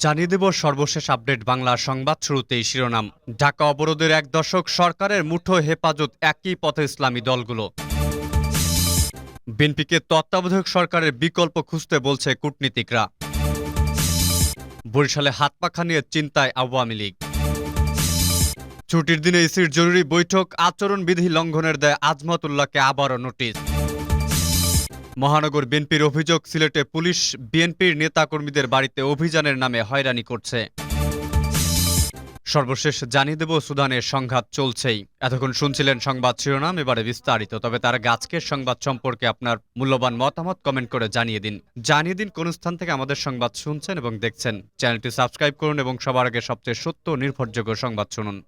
জানিয়ে দেব সর্বশেষ আপডেট বাংলা সংবাদ শুরুতেই শিরোনাম। ঢাকা অবরোধের এক দশক, সরকারের মুঠো হেফাজত একই পথে ইসলামী দলগুলো। বিএনপিকে তত্ত্বাবধায়ক সরকারের বিকল্প খুঁজতে বলছে কূটনীতিকরা। বরিশালে হাত পাখা নিয়ে চিন্তায় আওয়ামী লীগ। ছুটির দিনে ইসির জরুরি বৈঠক, আচরণবিধি লঙ্ঘনের দেয় আজমতুল্লাহকে আবারও নোটিশ। মহানগর বিএনপির অভিযোগ, সিলেটে পুলিশ বিএনপির নেতাকর্মীদের বাড়িতে অভিযানের নামে হয়রানি করছে। সর্বশেষ জানিয়ে দেব সুদানের সংঘাত চলছেই। এতক্ষণ শুনছিলেন সংবাদ শিরোনাম, এবারে বিস্তারিত। তবে তার গাছকের সংবাদ সম্পর্কে আপনার মূল্যবান মতামত কমেন্ট করে জানিয়ে দিন। জানিয়ে দিন কোন স্থান থেকে আমাদের সংবাদ শুনছেন এবং দেখছেন। চ্যানেলটি সাবস্ক্রাইব করুন এবং সবার আগে সবচেয়ে সত্য নির্ভরযোগ্য সংবাদ শুনুন।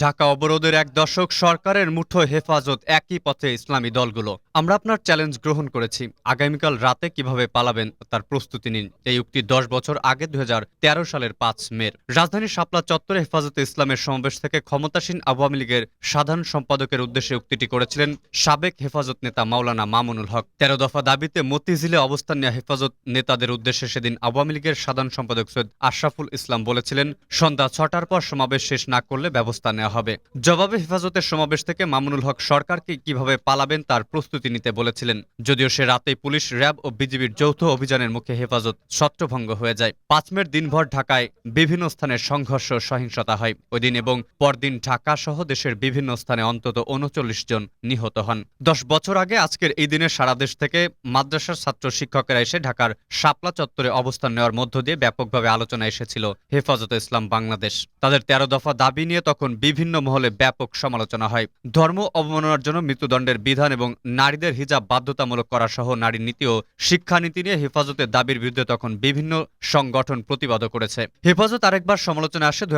ঢাকা অবরোধের এক দশক, সরকারের মুঠো হেফাজত একই পথে ইসলামী দলগুলো। আমরা আপনার চ্যালেঞ্জ গ্রহণ করেছি। আগামীকাল রাতে কীভাবে পালাবেন তার প্রস্তুতি নিন। এই উক্তি দশ বছর আগে দুই হাজার তেরো সালের পাঁচ মের রাজধানীর শাপলা চত্বরে হেফাজতে ইসলামের সমাবেশ থেকে ক্ষমতাসীন আওয়ামী লীগের সাধারণ সম্পাদকের উদ্দেশ্যে উক্তিটি করেছিলেন সাবেক হেফাজত নেতা মাওলানা মামুনুল হক। তেরো দফা দাবিতে মতিঝিলে অবস্থান নেওয়া হেফাজত নেতাদের উদ্দেশ্যে সেদিন আওয়ামী লীগের সাধারণ সম্পাদক সৈয়দ আশরাফুল ইসলাম বলেছিলেন, সন্ধ্যা ছটার পর সমাবেশ শেষ না করলে ব্যবস্থা নেওয়া হবে। জবাবে হেফাজতের সমাবেশ থেকে মামুনুল হক সরকারকে কীভাবে পালাবেন তার প্রস্তুতি নিতে বলেছিলেন। যদিও সে রাতেই পুলিশ র্যাব ও বিজিবির যৌথ অভিযানের মুখে হেফাজত ছত্রভঙ্গ হয়ে যায়। পাঁচ মের দিনভর ঢাকায় বিভিন্ন স্থানে সংঘর্ষ সহিংসতা হয়। ওই দিন এবং পরদিন ঢাকা সহ দেশের বিভিন্ন স্থানে অন্তত উনচল্লিশ জন নিহত হন। দশ বছর আগে আজকের এই দিনে সারা দেশ থেকে মাদ্রাসার ছাত্র শিক্ষকেরা এসে ঢাকার শাপলা চত্বরে অবস্থান নেওয়ার মধ্য দিয়ে ব্যাপকভাবে আলোচনা এসেছিল হেফাজতে ইসলাম বাংলাদেশ। তাদের তেরো দফা দাবি নিয়ে তখন বিভিন্ন মহলে ব্যাপক সমালোচনা হয়। ধর্ম অবমাননার জন্য মৃত্যুদণ্ডের বিধান এবং নারীদের হিজাব বাধ্যতামূলক করা সহ নারী নীতি ও শিক্ষানীতি নিয়ে হেফাজতের দাবির বিরুদ্ধে তখন বিভিন্ন সংগঠন প্রতিবাদও করেছে। হেফাজত আরেকবার সমালোচনা আসে দু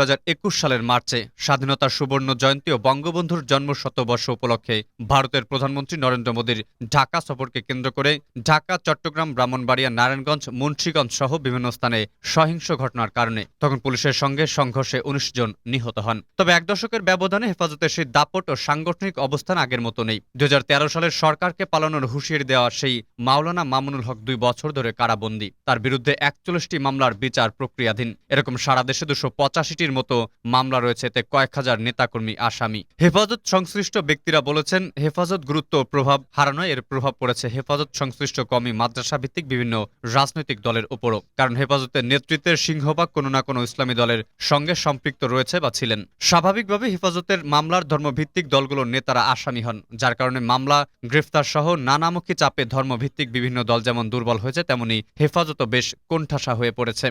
সালের মার্চে। স্বাধীনতার সুবর্ণ জয়ন্তী ও বঙ্গবন্ধুর জন্ম শতবর্ষ উপলক্ষে ভারতের প্রধানমন্ত্রী নরেন্দ্র মোদীর ঢাকা সফরকে কেন্দ্র করে ঢাকা, চট্টগ্রাম, ব্রাহ্মণবাড়িয়া, নারায়ণগঞ্জ, মুন্সীগঞ্জ সহ বিভিন্ন স্থানে সহিংস ঘটনার কারণে তখন পুলিশের সঙ্গে সংঘর্ষে উনিশ জন নিহত হন। তবে এক দশকের ব্যবধানে হেফাজতের সেই দাপট ও সাংগঠনিক অবস্থান আগের মতো নেই। দুই হাজার তেরো সালের সরকারকে পালানোর হুঁশিয়ারি দেওয়া সেই মাওলানা মামুনুল হক দুই বছর ধরে কারাবন্দী। তার বিরুদ্ধে একচল্লিশটি মামলার বিচার প্রক্রিয়াধীন। এরকম সারা দেশে দুশো পঁচাশিটির মতো মামলা রয়েছে, এতে কয়েক হাজার নেতাকর্মী আসামি। হেফাজত সংশ্লিষ্ট ব্যক্তিরা বলেছেন, হেফাজত গুরুত্ব প্রভাব হারানোয় এর প্রভাব পড়েছে হেফাজত সংশ্লিষ্ট কমি মাদ্রাসা ভিত্তিক বিভিন্ন রাজনৈতিক দলের উপরও। কারণ হেফাজতের নেতৃত্বের সিংহভাগ কোনো না কোনো ইসলামী দলের সঙ্গে সম্পৃক্ত রয়েছে বা ছিলেন। স্বাভাবিকভাবে হেফাজতের মামলার ধর্মভিত্তিক দলগুলোর নেতারা আসামি হন, যার কারণে মামলা গ্রেফতার সহ নানামুখী চাপে ধর্মভিত্তিক বিভিন্ন দল যেমন দুর্বল হয়েছে, তেমনি হেফাজতও বেশ কোণঠাসা হয়ে পড়েছে।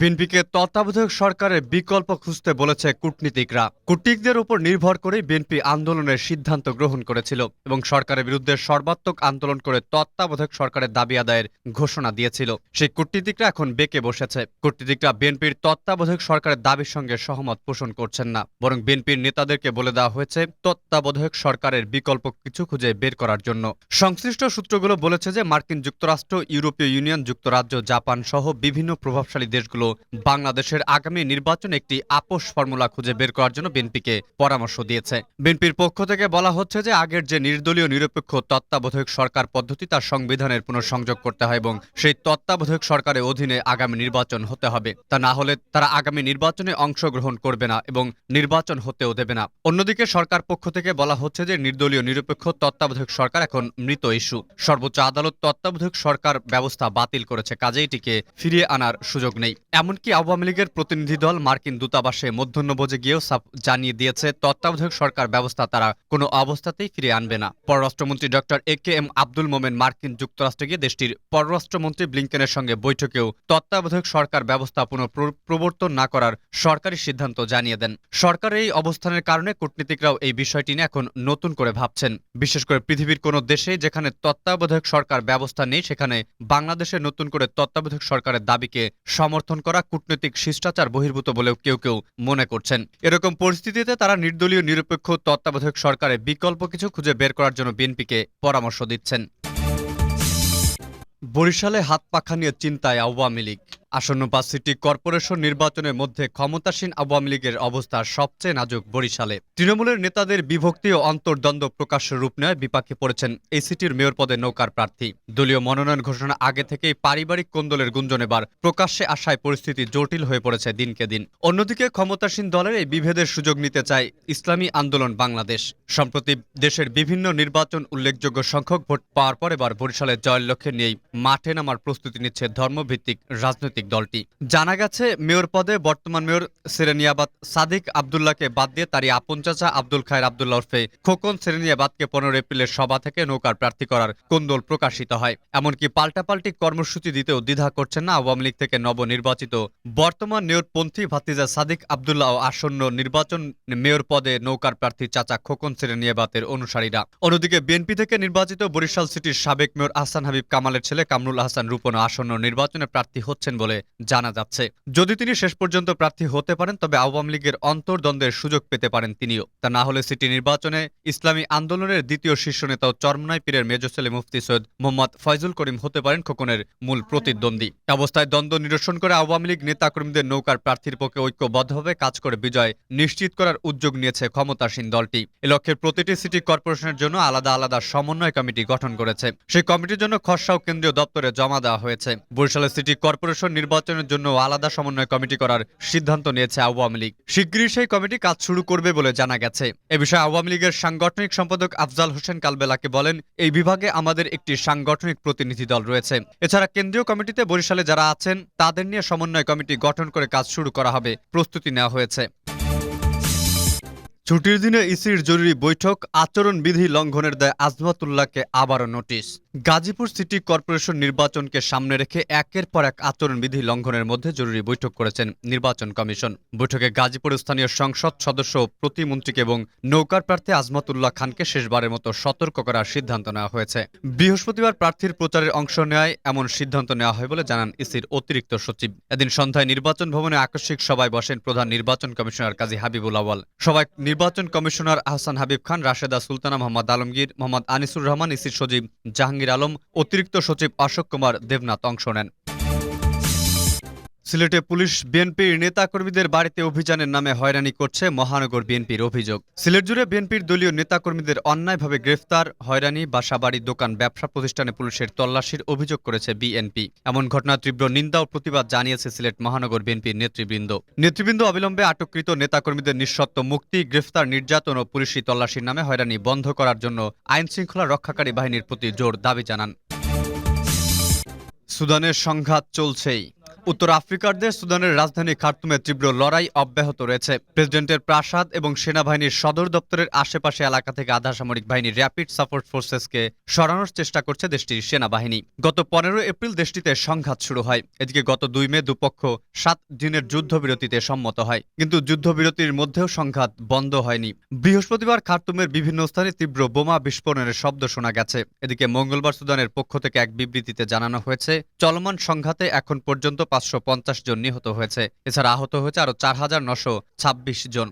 বিএনপিকে তত্ত্বাবধায়ক সরকারের বিকল্প খুঁজতে বলেছে কূটনীতিকরা। কূটনীতিকদের উপর নির্ভর করে বিএনপি আন্দোলনের সিদ্ধান্ত গ্রহণ করেছিল এবং সরকারের বিরুদ্ধে সর্বাত্মক আন্দোলন করে তত্ত্বাবধায়ক সরকারের দাবি আদায়ের ঘোষণা দিয়েছিল। সেই কূটনীতিকরা এখন বেঁকে বসেছে। কূটনীতিকরা বিএনপির তত্ত্বাবধায়ক সরকারের দাবির সঙ্গে সহমত পোষণ করছেন না। বরং বিএনপির নেতাদেরকে বলে দেওয়া হয়েছে তত্ত্বাবধায়ক সরকারের বিকল্প কিছু খুঁজে বের করার জন্য। সংশ্লিষ্ট সূত্রগুলো বলেছে যে মার্কিন যুক্তরাষ্ট্র, ইউরোপীয় ইউনিয়ন, যুক্তরাজ্য, জাপান সহ বিভিন্ন প্রভাবশালী দেশগুলো বাংলাদেশের আগামী নির্বাচনে একটি আপোষ ফর্মুলা খুঁজে বের করার জন্য বিএনপিকে পরামর্শ দিয়েছে। বিএনপির পক্ষ থেকে বলা হচ্ছে যে, আগের যে নির্দলীয় নিরপেক্ষ তত্ত্বাবধায়ক সরকার পদ্ধতি, তার সংবিধানের পুনঃসংযোগ করতে হয় এবং সেই তত্ত্বাবধায়ক সরকারের অধীনে আগামী নির্বাচন হতে হবে। তা না হলে তারা আগামী নির্বাচনে অংশগ্রহণ করবে না এবং নির্বাচন হতেও দেবে না। অন্যদিকে সরকার পক্ষ থেকে বলা হচ্ছে যে, নির্দলীয় নিরপেক্ষ তত্ত্বাবধায়ক সরকার এখন মৃত ইস্যু। সর্বোচ্চ আদালত তত্ত্বাবধায়ক সরকার ব্যবস্থা বাতিল করেছে কাজে এটিকে ফিরিয়ে আনার সুযোগ নেই। এমনকি আওয়ামী লীগের প্রতিনিধি দল মার্কিন দূতাবাসে মধ্যাহ্নভোজে গিয়েও জানিয়ে দিয়েছে, তত্ত্বাবধায়ক সরকার ব্যবস্থা তারা কোনো অবস্থাতেই ফিরিয়ে আনবে না। পররাষ্ট্রমন্ত্রী doctor A K M Abdul Momen মার্কিন যুক্তরাষ্ট্রে গিয়ে দেশটির পররাষ্ট্রমন্ত্রী ব্লিংকেনের সঙ্গে বৈঠকেও তত্ত্বাবধায়ক সরকার ব্যবস্থা পুনঃ প্রবর্তন না করার সরকারি সিদ্ধান্ত জানিয়ে দেন। সরকারের এই অবস্থানের কারণে কূটনীতিকরাও এই বিষয়টি নিয়ে এখন নতুন করে ভাবছেন। বিশেষ করে পৃথিবীর কোনো দেশে যেখানে তত্ত্বাবধায়ক সরকার ব্যবস্থা নেই, সেখানে বাংলাদেশে নতুন করে তত্ত্বাবধায়ক সরকারের দাবিকে সমর্থন করা কূটনৈতিক শিষ্টাচার বহির্ভূত বলেও কেউ কেউ মনে করছেন। এরকম পরিস্থিতিতে তারা নির্দলীয়, নিরপেক্ষ, তত্ত্বাবধায়ক সরকারের বিকল্প কিছু খুঁজে বের করার জন্য বিএনপিকে পরামর্শ দিচ্ছেন। বরিশালে হাত পাখা নিয়ে চিন্তায় আওয়ামী লীগ। আসন্ন পাঁচ সিটি কর্পোরেশন নির্বাচনের মধ্যে ক্ষমতাসীন আওয়ামী লীগের অবস্থা সবচেয়ে নাজুক বরিশালে। তৃণমূলের নেতাদের বিভক্তি ও অন্তর্দ্বন্দ্ব প্রকাশ্য রূপ নেয় বিপাকে পড়েছেন এই সিটির মেয়র পদে নৌকার প্রার্থী। দলীয় মনোনয়ন ঘোষণা আগে থেকেই পারিবারিক কোন্দলের গুঞ্জন এবার প্রকাশ্যে আসায় পরিস্থিতি জটিল হয়ে পড়েছে দিনকে দিন। অন্যদিকে ক্ষমতাসীন দলের এই বিভেদের সুযোগ নিতে চায় ইসলামী আন্দোলন বাংলাদেশ। সম্প্রতি দেশের বিভিন্ন নির্বাচন উল্লেখযোগ্য সংখ্যক ভোট পাওয়ার পর এবার বরিশালের জয়ের লক্ষ্যে নিয়েই মাঠে নামার প্রস্তুতি নিচ্ছে ধর্মভিত্তিক রাজনৈতিক দলটি। জানা গেছে, মেয়র পদে বর্তমান মেয়র সেরেনিয়াবাদ সাদিক আবদুল্লাহকে বাদ দিয়ে তারই আপন চাচা আব্দুল খায়ের আবদুল্লাহ ওরফে খোকন সেরেনিয়াবাদকে পনেরো এপ্রিলের সভা থেকে নৌকার প্রার্থী করার কোন্দল প্রকাশিত হয়। এমনকি পাল্টাপাল্টি কর্মসূচি দিতেও দ্বিধা করছেন না আওয়ামী লীগ থেকে নবনির্বাচিত বর্তমান মেয়রপন্থী ভাতিজা সাদিক আবদুল্লাহ ও আসন্ন নির্বাচন মেয়র পদে নৌকার প্রার্থী চাচা খোকন সেরেনিয়াবাদের অনুসারীরা। অন্যদিকে বিএনপি থেকে নির্বাচিত বরিশাল সিটির সাবেক মেয়র আহসান হাবিব কামালের ছেলে কামরুল আহসান রূপন আসন্ন নির্বাচনে প্রার্থী হচ্ছেন বলে জানা যাচ্ছে। যদি তিনি শেষ পর্যন্ত প্রার্থী হতে পারেন, তবে আওয়ামী লীগের অন্তর্দ্বন্দ্বের সুযোগ পেতে পারেন তিনিও। তা না হলে সিটি নির্বাচনে ইসলামী আন্দোলনের দ্বিতীয় শীর্ষ নেতা চরমনাই পীরের মেজর ছেলে মুফতি সৈয়দ মোহাম্মদ ফয়জুল করিম হতে পারেন খোকনের মূল প্রতিদ্বন্দ্বী। অবস্থায় দ্বন্দ্ব নিরসন করে আওয়ামী লীগ নেতাকর্মীদের নৌকার প্রার্থীর পক্ষে ঐক্যবদ্ধভাবে কাজ করে বিজয় নিশ্চিত করার উদ্যোগ নিয়েছে ক্ষমতাসীন দলটি। এ লক্ষ্যে প্রতিটি সিটি কর্পোরেশনের জন্য আলাদা আলাদা সমন্বয় কমিটি গঠন করেছে। সেই কমিটির জন্য খসড়াও কেন্দ্রীয় দপ্তরে জমা দেওয়া হয়েছে। বরিশালে সিটি কর্পোরেশন নির্বাচনের জন্য আলাদা সমন্বয় কমিটি করার সিদ্ধান্ত নিয়েছে আওয়ামী লীগ। শিগগিরই সেই কমিটি কাজ শুরু করবে বলে জানা গেছে। এ বিষয়ে আওয়ামী লীগের সাংগঠনিক সম্পাদক আফজাল হোসেন কালবেলাকে বলেন, এই বিভাগে আমাদের একটি সাংগঠনিক প্রতিনিধি দল রয়েছে। এছাড়া কেন্দ্রীয় কমিটিতে বরিশালে যারা আছেন, তাদের নিয়ে সমন্বয় কমিটি গঠন করে কাজ শুরু করা হবে। প্রস্তুতি নেওয়া হয়েছে। ছুটির দিনে ইসির জরুরি বৈঠক আচরণবিধি লঙ্ঘনের দায় আজমাতুল্লাহকে আবারও নোটিশ। গাজীপুর সিটি কর্পোরেশন নির্বাচনকে সামনে রেখে একের পর এক আচরণবিধি লঙ্ঘনের মধ্যে জরুরি বৈঠক করেছেন নির্বাচন কমিশন। বৈঠকে গাজীপুর স্থানীয় সংসদ সদস্য প্রতিমন্ত্রীকে এবং নৌকার প্রার্থী আজমাতুল্লাহ খানকে শেষবারের মতো সতর্ক করার সিদ্ধান্ত নেওয়া হয়েছে। বৃহস্পতিবার প্রার্থীর প্রচারের অংশ নেয় এমন সিদ্ধান্ত নেওয়া হয় বলে জানান ইসির অতিরিক্ত সচিব। এদিন সন্ধ্যায় নির্বাচন ভবনে আকস্মিক সভায় বসেন প্রধান নির্বাচন কমিশনার কাজী হাবিবুল আওয়াল সভায় নির্বাচন কমিশনার আহসান হাবিব খান, রাশেদা সুলতানা মোহাম্মদ আলমগীর, মোহাম্মদ আনিসুর রহমান, ইসির সচিব জাহাঙ্গীর আলম অতিরিক্ত সচিব অশোক কুমার দেবনাথ অংশ নেন। সিলেটে পুলিশ বিএনপির নেতাকর্মীদের বাড়িতে অভিযানের নামে হয়রানি করছে মহানগর বিএনপির অভিযোগ। সিলেট জুড়ে বিএনপির দলীয় নেতাকর্মীদের অন্যায়ভাবে গ্রেফতার, হয়রানি, বাসাবাড়ি, দোকান, ব্যবসা প্রতিষ্ঠানে পুলিশের তল্লাশির অভিযোগ করেছে বিএনপি। এমন ঘটনা তীব্র নিন্দা ও প্রতিবাদ জানিয়েছে সিলেট মহানগর বিএনপির নেতৃবৃন্দ। নেতৃবৃন্দ অবিলম্বে আটককৃত নেতাকর্মীদের নিঃশর্ত মুক্তি, গ্রেফতার, নির্যাতন ও পুলিশি তল্লাশির নামে হয়রানি বন্ধ করার জন্য আইন শৃঙ্খলা রক্ষাকারী বাহিনীর প্রতি জোর দাবি জানান। সুদানের সংঘাত চলছেই। উত্তর আফ্রিকার দেশ সুদানের রাজধানী খার্তুমে তীব্র লড়াই অব্যাহত রয়েছে। প্রেসিডেন্টের প্রাসাদ এবং সেনাবাহিনীর সদর দপ্তরের আশেপাশে এলাকা থেকে আধা সামরিক বাহিনী র্যাপিড সাপোর্ট ফোর্সেসকে সরানোর চেষ্টা করছে দেশটির সেনাবাহিনী। গত পনেরো এপ্রিল দেশটিতে সংঘাত শুরু হয়। এদিকে গত দুই মে দুপক্ষ সাত দিনের যুদ্ধবিরতিতে সম্মত হয়। কিন্তু যুদ্ধবিরতির মধ্যেও সংঘাত বন্ধ হয়নি। বৃহস্পতিবার খার্তুমের বিভিন্ন স্থানে তীব্র বোমা বিস্ফোরণের শব্দ শোনা গেছে। এদিকে মঙ্গলবার সুদানের পক্ষ থেকে এক বিবৃতিতে জানানো হয়েছে, চলমান সংঘাতে এখন পর্যন্ত পাঁচশো পঞ্চাশ জন নিহত হয়েছে। এছাড়া আহত হয়েছে আরও চার হাজার নশো ছাব্বিশ জন।